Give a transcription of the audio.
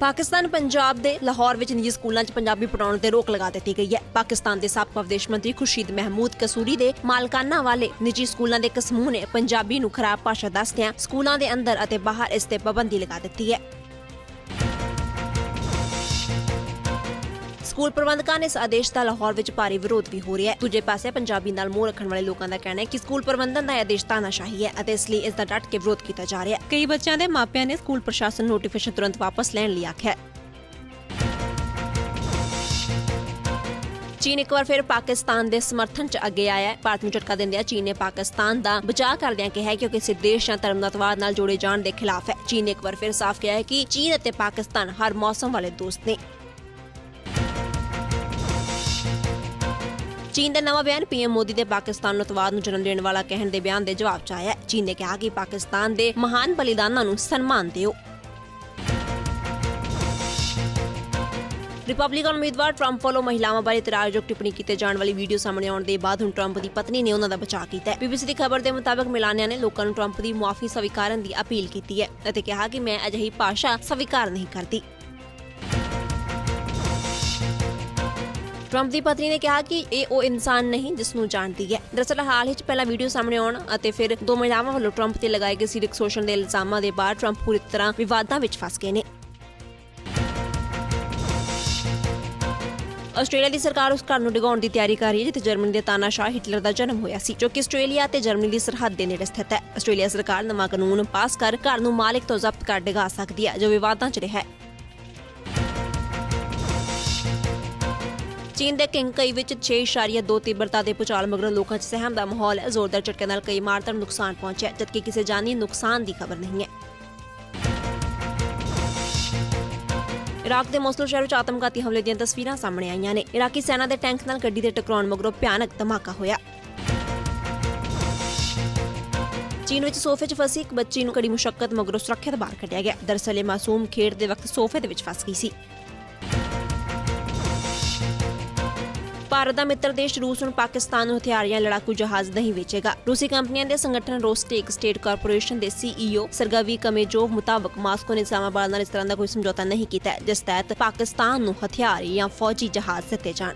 ਪਾਕਿਸਤਾਨ ਪੰਜਾਬ ਦੇ ਲਾਹੌਰ ਵਿੱਚ ਨਿੱਜੀ ਸਕੂਲਾਂ 'ਚ ਪੰਜਾਬੀ ਪੜਾਉਣ ਤੇ ਰੋਕ ਲਗਾ ਦਿੱਤੀ ਗਈ ਹੈ। ਪਾਕਿਸਤਾਨ ਦੇ ਸਾਬਕਾ ਵਿਦੇਸ਼ ਮੰਤਰੀ ਖੁਸ਼ੀਦ ਮਹਿਮੂਦ ਕਸੂਰੀ ਦੇ ਮਾਲਕਾਨਾ ਵਾਲੇ ਨਿੱਜੀ ਸਕੂਲਾਂ ਦੇ ਇੱਕ ਸਮੂਹ ਨੇ ਪੰਜਾਬੀ ਨੂੰ ਖਰਾਬ ਭਾਸ਼ਾ ਦੱਸਦਿਆਂ ਸਕੂਲਾਂ ਦੇ ਅੰਦਰ ਅਤੇ ਬਾਹਰ ਇਸ ਤੇ ਪਾਬੰਦੀ ਲਗਾ ਦਿੱਤੀ ਹੈ। ਸਕੂਲ ਪ੍ਰਬੰਧਕਾਂ ਨੇ ਇਸ ਆਦੇਸ਼ ਦਾ ਲਾਹੌਰ ਵਿੱਚ ਭਾਰੀ ਵਿਰੋਧ ਵੀ ਹੋ ਰਿਹਾ ਹੈ। ਦੂਜੇ ਪਾਸੇ ਪੰਜਾਬੀ ਨਾਲ ਮੋਹ ਰੱਖਣ ਵਾਲੇ ਲੋਕਾਂ ਦਾ ਕਹਿਣਾ ਹੈ ਕਿ ਸਕੂਲ ਪ੍ਰਬੰਧਨ ਦਾ ਆਦੇਸ਼ ਤਾਨਾਸ਼ਾਹੀ ਹੈ ਅਤੇ ਇਸ ਲਈ ਇਸ ਦਾ ਡਟ ਕੇ ਵਿਰੋਧ ਕੀਤਾ ਜਾ ਰਿਹਾ ਹੈ। ਕਈ ਬੱਚਿਆਂ ਦੇ ਮਾਪਿਆਂ ਨੇ ਸਕੂਲ ਪ੍ਰਸ਼ਾਸਨ ਨੋਟੀਫਿਕੇਸ਼ਨ ਤੁਰੰਤ ਵਾਪਸ ਲੈਣ ਲਈ ਆਖਿਆ ਹੈ। ਚੀਨ ਇੱਕ ਵਾਰ ਫਿਰ ਪਾਕਿਸਤਾਨ ਦੇ ਸਮਰਥਨ 'ਚ ਅੱਗੇ ਆਇਆ ਹੈ। ਭਾਰਤ ਨੂੰ ਝਟਕਾ ਦਿੰਦਿਆਂ ਚੀਨ ਨੇ ਪਾਕਿਸਤਾਨ ਦਾ ਬਚਾਅ ਕਰਦਿਆਂ ਕਿਹਾ ਹੈ ਕਿ ਉਹ ਕਿਸੇ ਦੇਸ਼ ਜਾਂ ਧਰਮਨਤਵਾਦ ਨਾਲ ਜੁੜੇ ਜਾਣ ਦੇ ਖਿਲਾਫ ਹੈ। ਚੀਨ ਨੇ ਇੱਕ ਵਾਰ ਫਿਰ ਸਾਫ਼ ਕਿਹਾ ਹੈ ਕਿ ਚੀਨ ਅਤੇ ਪਾਕਿਸਤਾਨ ਹਰ ਮੌਸਮ ਵਾਲੇ ਦੋਸਤ ਨੇ। ਚੀਨ ਦਾ ਨਵਾਂ ਬਿਆਨ ਪੀਐਮ ਮੋਦੀ ਦੇ ਪਾਕਿਸਤਾਨ ਨੂੰ ਅਤਵਾਦ ਨੂੰ ਜਨਮ ਦੇਣ ਵਾਲਾ ਕਹਿਣ ਦੇ ਬਿਆਨ ਦੇ ਜਵਾਬ 'ਚ ਆਇਆ ਚੀਨ ਨੇ ਕਿਹਾ ਕਿ ਪਾਕਿਸਤਾਨ ਦੇ ਮਹਾਨ ਬਲੀਦਾਨਾਂ ਨੂੰ ਸਨਮਾਨ ਦਿਓ। ਰਿਪਬਲਿਕਨ ਉਮੀਦਵਾਰ ਟਰੰਪ ਵੱਲੋਂ ਮਹਿਲਾਵਾਂ ਬਾਰੇ ਇਤਰਾਜ਼ਯੋਗ ਟਿੱਪਣੀ ਕੀਤੇ ਜਾਣ ਵਾਲੀ ਵੀਡੀਓ ਸਾਹਮਣੇ ਆਉਣ ਦੇ ਬਾਅਦ ਹੁਣ ਟਰੰਪ ਦੀ ਪਤਨੀ ਨੇ ਉਹਨਾਂ ਦਾ ਬਚਾਅ ਕੀਤਾ ਹੈ। ਬੀਬੀਸੀ ਦੀ ਖਬਰ ਦੇ ਮੁਤਾਬਕ ਮਿਲਾਨਿਆ ਨੇ ਲੋਕਾਂ ਨੂੰ ਟਰੰਪ ਦੀ ਮੁਆਫੀ ਸਵੀਕਾਰਨ ਦੀ ਅਪੀਲ ਕੀਤੀ ਹੈ ਅਤੇ ਕਿਹਾ ਕਿ ਮੈਂ ਅਜਿਹੀ ਭਾਸ਼ਾ ਸਵੀਕਾਰ ਨਹੀਂ ਕਰਦੀ। ਟਰੰਪ ਦੀ ਪਤਨੀ ਨੇ ਕਿਹਾ ਕਿ ਇਹ ਉਹ ਇਨਸਾਨ ਨਹੀਂ ਜਿਸ ਨੂੰ ਜਾਣਦੀ ਹੈ। ਦਰਅਸਲ ਹਾਲ ਹੀ ਚ ਪਹਿਲਾ ਵੀਡੀਓ ਸਾਹਮਣੇ ਆਉਣ ਅਤੇ ਫਿਰ ਦੋ ਮਹਿਲਾਵਾਂ ਵੱਲੋਂ ਟਰੰਪ ਤੇ ਲਗਾਏ ਗਏ ਸਿਰਕ ਸ਼ੋਸ਼ਣ ਦੇ ਇਲਜ਼ਾਮਾਂ ਦੇ ਬਾਅਦ ਟਰੰਪ ਪੂਰੀ ਤਰ੍ਹਾਂ ਵਿਵਾਦਾਂ ਵਿੱਚ ਫਸ ਗਏ ਨੇ। ਆਸਟ੍ਰੇਲੀਆ ਦੀ ਸਰਕਾਰ ਉਸ ਘਰ ਨੂੰ ਡਿਗਾਉਣ ਦੀ ਤਿਆਰੀ ਕਰ ਰਹੀ ਹੈ, ਜਿੱਥੇ ਜਰਮਨੀ ਦੇ ਤਾਨਾਸ਼ਾਹ ਹਿਟਲਰ ਦਾ ਜਨਮ ਹੋਇਆ ਸੀ, ਜੋ ਕਿ ਆਸਟ੍ਰੇਲੀਆ ਤੇ ਜਰਮਨੀ ਦੀ ਸਰਹੱਦ ਦੇ ਨੇੜੇ ਸਥਿਤ ਹੈ। ਆਸਟ੍ਰੇਲੀਆ ਸਰਕਾਰ ਨਵਾਂ ਕਾਨੂੰਨ ਪਾਸ ਕਰ ਘਰ ਨੂੰ ਮਾਲਿਕ ਤੋਂ ਜ਼ਬਤ ਕਰ ਡਿਗਾ ਸਕਦੀ ਹੈ, ਜੋ ਵਿਵਾਦਾਂ 'ਚ ਰਿਹਾ ਹੈ। ਚੀਨ ਦੇ ਕਿੰਗਕਈ ਵਿੱਚ 6.2 ਤੀਬਰਤਾ ਦੇ ਭੂਚਾਲ ਮਗਰੋਂ ਲੋਕਾਂ 'ਚ ਸਹਿਮ ਦਾ ਮਾਹੌਲ ਹੈ ਜ਼ੋਰਦਾਰ ਝਟਕੇ ਨਾਲ ਕਈ ਇਮਾਰਤਾਂ ਨੂੰ ਨੁਕਸਾਨ ਪਹੁੰਚਿਆ, ਜਦਕਿ ਕਿਸੇ ਜਾਨੀ ਨੁਕਸਾਨ ਦੀ ਖਬਰ ਨਹੀਂ ਹੈ। ਇਰਾਕ ਦੇ ਮੋਸੂਲ ਸ਼ਹਿਰ ਵਿੱਚ ਆਤਮਘਾਤੀ ਹਮਲੇ ਦੀਆਂ ਤਸਵੀਰਾਂ ਸਾਹਮਣੇ ਆਈਆਂ ਨੇ। ਇਰਾਕੀ ਸੈਨਾ ਦੇ ਟੈਂਕ ਨਾਲ ਗੱਡੀ ਦੇ ਟਕਰਾਉਣ ਮਗਰੋਂ ਭਿਆਨਕ ਧਮਾਕਾ ਹੋਇਆ। ਚੀਨ ਵਿੱਚ ਸੋਫੇ 'ਚ ਫਸੀ ਇੱਕ ਬੱਚੀ ਨੂੰ ਕੜੀ ਮੁਸ਼ਕਲ ਮਗਰੋਂ ਸੁਰੱਖਿਅਤ ਬਾਹਰ ਕੱਢਿਆ ਗਿਆ। ਦਰਸਲ ਇਹ ਮਾਸੂਮ ਖੇਡ ਦੇ ਵਕਤ ਸੋਫੇ ਦੇ ਵਿੱਚ ਫਸ ਗਈ ਸੀ। ਭਾਰਤ ਦਾ ਮਿੱਤਰ ਦੇਸ਼ ਰੂਸ ਹੁਣ ਪਾਕਿਸਤਾਨ ਨੂੰ ਹਥਿਆਰ ਜਾਂ ਲੜਾਕੂ ਜਹਾਜ਼ ਨਹੀਂ ਵੇਚੇਗਾ। ਰੂਸੀ ਕੰਪਨੀਆਂ ਦੇ ਸੰਗਠਨ ਰੋਸਟੇਕ ਸਟੇਟ ਕਾਰਪੋਰੇਸ਼ਨ ਦੇ ਸੀਈਓ ਸਰਗਵੀ ਕਮੇਜੋਵ ਮੁਤਾਬਕ ਮਾਸਕੋ ਨੇ ਇਸਲਾਮਾਬਾਦ ਨਾਲ ਇਸ ਤਰ੍ਹਾਂ ਦਾ ਕੋਈ ਸਮਝੌਤਾ ਨਹੀਂ ਕੀਤਾ, ਜਿਸ ਤਹਿਤ ਪਾਕਿਸਤਾਨ ਨੂੰ ਹਥਿਆਰ ਜਾਂ ਫੌਜੀ ਜਹਾਜ਼ ਦਿੱਤੇ ਜਾਣ।